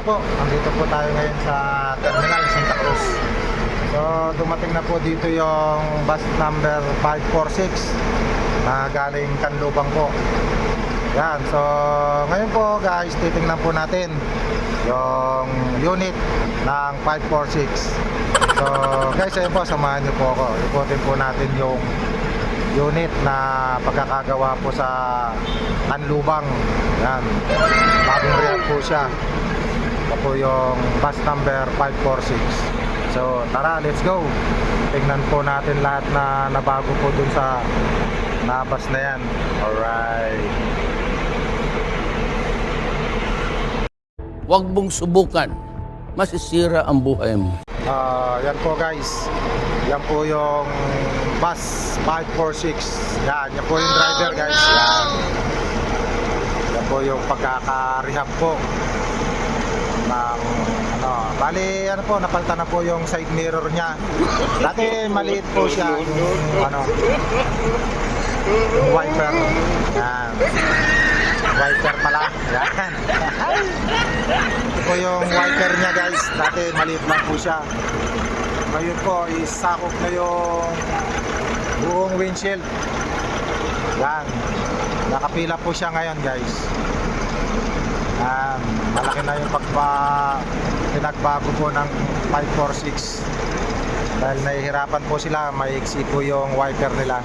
umaga po. Andito po tayo ngayon sa Terminal Santa Cruz. So, dumating na po dito yung bus number 546 na galing Canlubang po. Yan. So, ngayon po guys, titingnan po natin yung unit ng 546. So, guys, ayun po, samahan niyo po ako. Ikutin po natin yung unit na pagkakagawa po sa Canlubang. Yan. Bagong real po siya. Ito po yung bus number 546. So, tara, let's go. Tingnan po natin lahat na nabago po dun sa nabas na yan. Alright. Huwag mong subukan. Masisira ang buhay mo. Ah, yan po guys. Yan po yung bus 546. Yan, yan po yung driver guys. Yan. Yan po yung pagkaka-rehab po ng ano, bali ano po, napalitan na po yung side mirror niya. Dati maliit po siya yung ano, yung wiper. Yan. Wiper pala. Yan. Ito po yung wiper niya guys. Dati maliit lang po siya. Ngayon po isakop na yung buong windshield. Yan. Nakapila po siya ngayon guys. Yan. Malaki na yung pagpa pinagbago po ng 546. Dahil nahihirapan po sila, maiksi po yung wiper nila.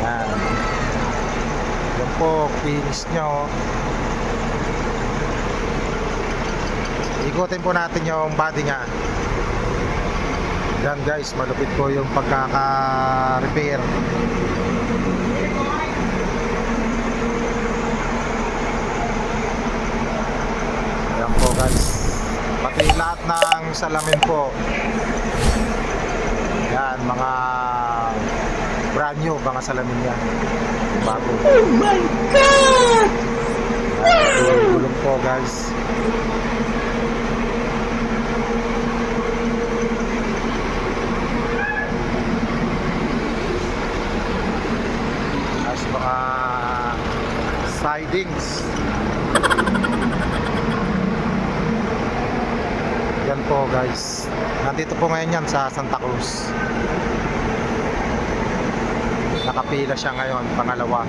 Yan. Yan po, finish nyo. Ikutin po natin yung body niya. Yan guys, malupit po yung pagkaka-repair. Yan po guys. Pati lahat ng salamin po. Yan, mga brand new, mga salamin yan. Bago. Oh my God! Gulong po guys. As mga sidings. Yan po guys. Nandito po ngayon yan sa Santa Cruz. Nakapila siya ngayon, pangalawa.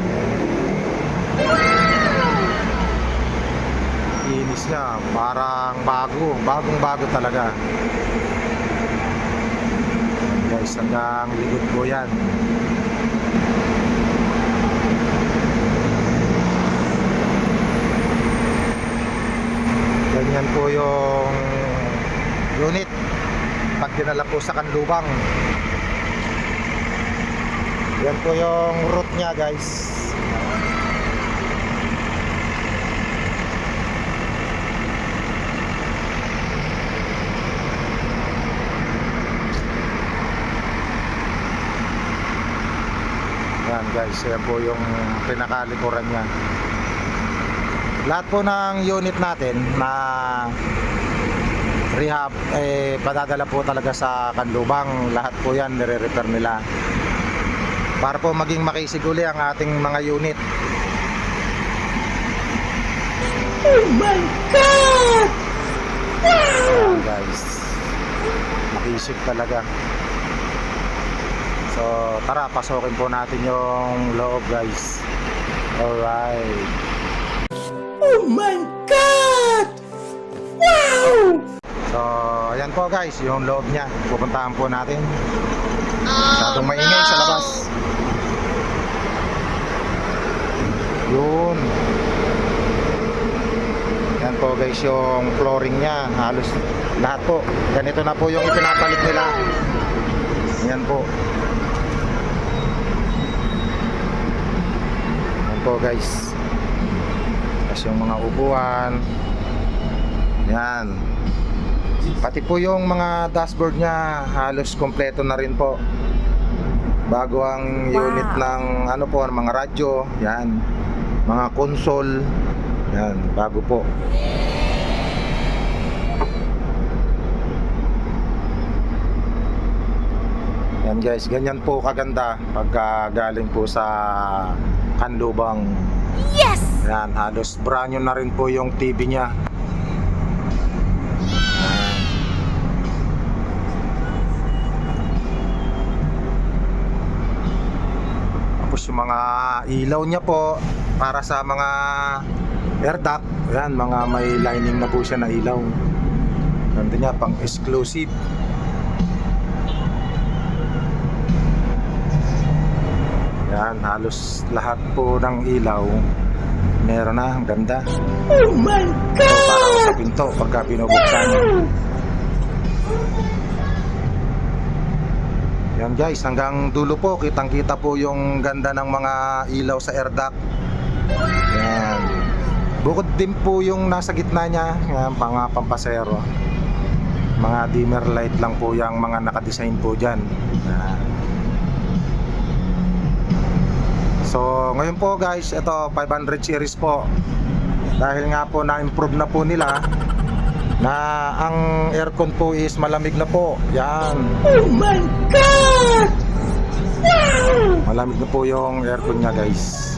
Inis niya, parang bago, bagong bago talaga. Guys, hanggang likod po yan. Ganyan po yung unit pag dinala po sa Kanlubang. Yan po yung route niya guys. Yan guys, yan po yung pinakalikuran niya. Lahat po ng unit natin na rehab eh padadala po talaga sa Kanlubang. Lahat po 'yan nire-repair nila. Para po maging makisiguli ang ating mga unit. Oh my god! Wow! guys. Makisig talaga. So, tara, pasokin po natin yung loob, guys. Alright. Oh my ayan po guys, yung loob niya. Pupuntahan po natin. Masyadong maingay sa labas. Yun. Yan po guys yung flooring niya. Halos lahat po. Ganito na po yung ipinapalit nila. Yan po. Yan po guys. Tapos yung mga upuan. Yan. Pati po yung mga dashboard niya halos kompleto na rin po. Bago ang unit ng ano po, mga radyo, yan. Mga console, yan, bago po. Yan guys, ganyan po kaganda pagka galing po sa Kanlubang. Yes! Yan, halos brand new na rin po yung TV niya. Yung mga ilaw niya po para sa mga air duct. Ayan, mga may lining na po siya na ilaw. Nandun niya, pang exclusive. Yan, halos lahat po ng ilaw meron na, ang ganda. Oh my God! So, parang sa pinto pagka binubuksan. Yan guys, hanggang dulo po, kitang-kita po yung ganda ng mga ilaw sa air duct. Yan. Bukod din po yung nasa gitna niya, yan, mga pampasero. Mga dimmer light lang po yung mga nakadesign po dyan. Yan. So, ngayon po guys, ito 500 series po. Dahil nga po na-improve na po nila na ang aircon po is malamig na po. Yan. Oh my God! Malamig na po yung aircon niya guys.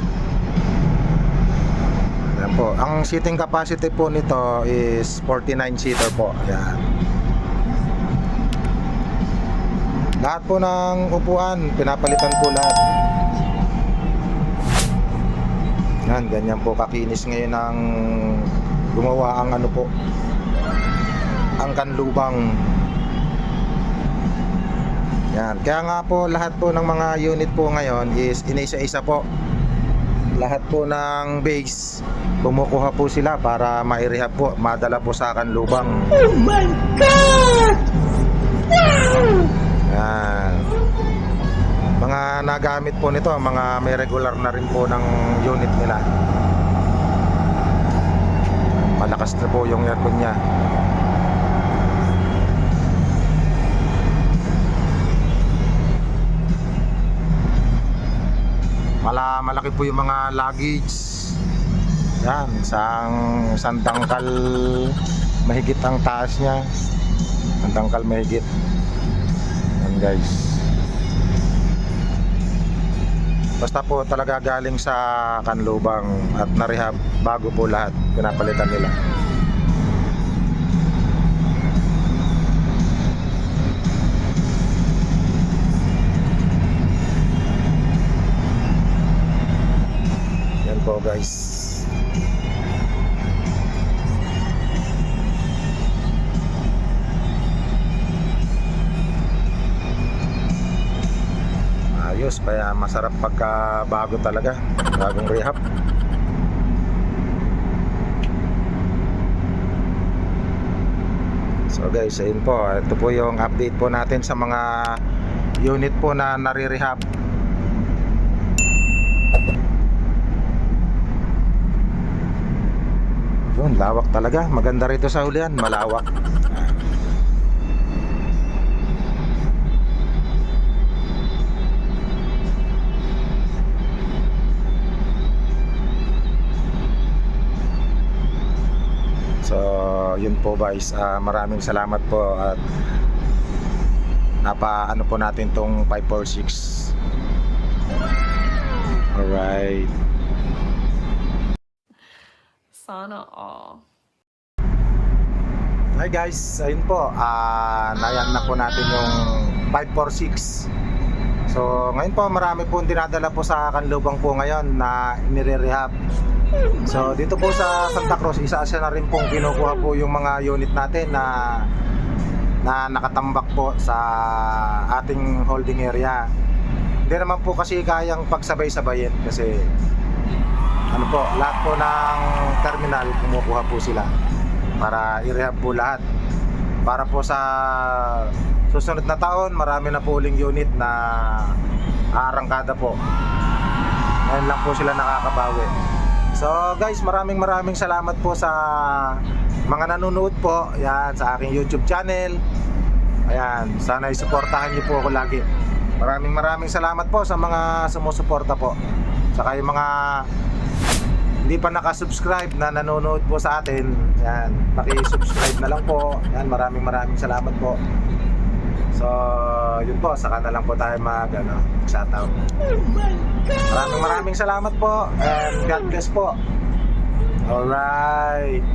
Yan po. Ang seating capacity po nito is 49 seater po. Yan. Lahat po ng upuan, pinapalitan po lahat. Yan, ganyan po kakinis ngayon ang gumawa ang ano po ang kanlubang yan. Kaya nga po lahat po ng mga unit po ngayon is inisa-isa po. Lahat po ng base kumukuha po sila para mairehab po madala po sa kanlubang oh my god! Yan. Mga nagamit po nito mga may regular na rin po ng unit nila. Malakas na po yung aircon niya malaki po yung mga luggage. Yan isang isang mahigit ang taas niya. Ang mahigit. Yan guys. Basta po talaga galing sa kanlubang at narehab bago po lahat pinapalitan nila. Guys. ayos kaya masarap pagka bago talaga. Bagong rehab. So guys ayun po. Ito po yung update po natin sa mga unit po na nare-rehab yun lawak talaga maganda rito sa hulihan malawak So, yun po guys. Ah, maraming salamat po at napa ano po natin tong 546. Alright. Sana all. Hi guys, ayun po. Ah, nayan na po natin yung 546. So, ngayon po marami po dinadala po sa kanlubang po ngayon na inire-rehab. So, dito po sa Santa Cruz, isa siya na rin pong kinukuha po yung mga unit natin na na nakatambak po sa ating holding area. Hindi naman po kasi kayang pagsabay-sabayin kasi ano po, lahat po ng terminal kumukuha po sila para i-rehab po lahat. Para po sa susunod na taon, marami na po uling unit na aarangkada po. Ngayon lang po sila nakakabawi. So guys, maraming maraming salamat po sa mga nanonood po. Yan, sa aking YouTube channel. Ayan, sana isuportahan niyo po ako lagi. Maraming maraming salamat po sa mga sumusuporta po. Saka yung mga hindi pa nakasubscribe na nanonood po sa atin. Yan, paki-subscribe na lang po. Yan, maraming maraming salamat po. So, yun po, saka na lang po tayo mag ano, shoutout. Maraming maraming salamat po and God bless po. Alright.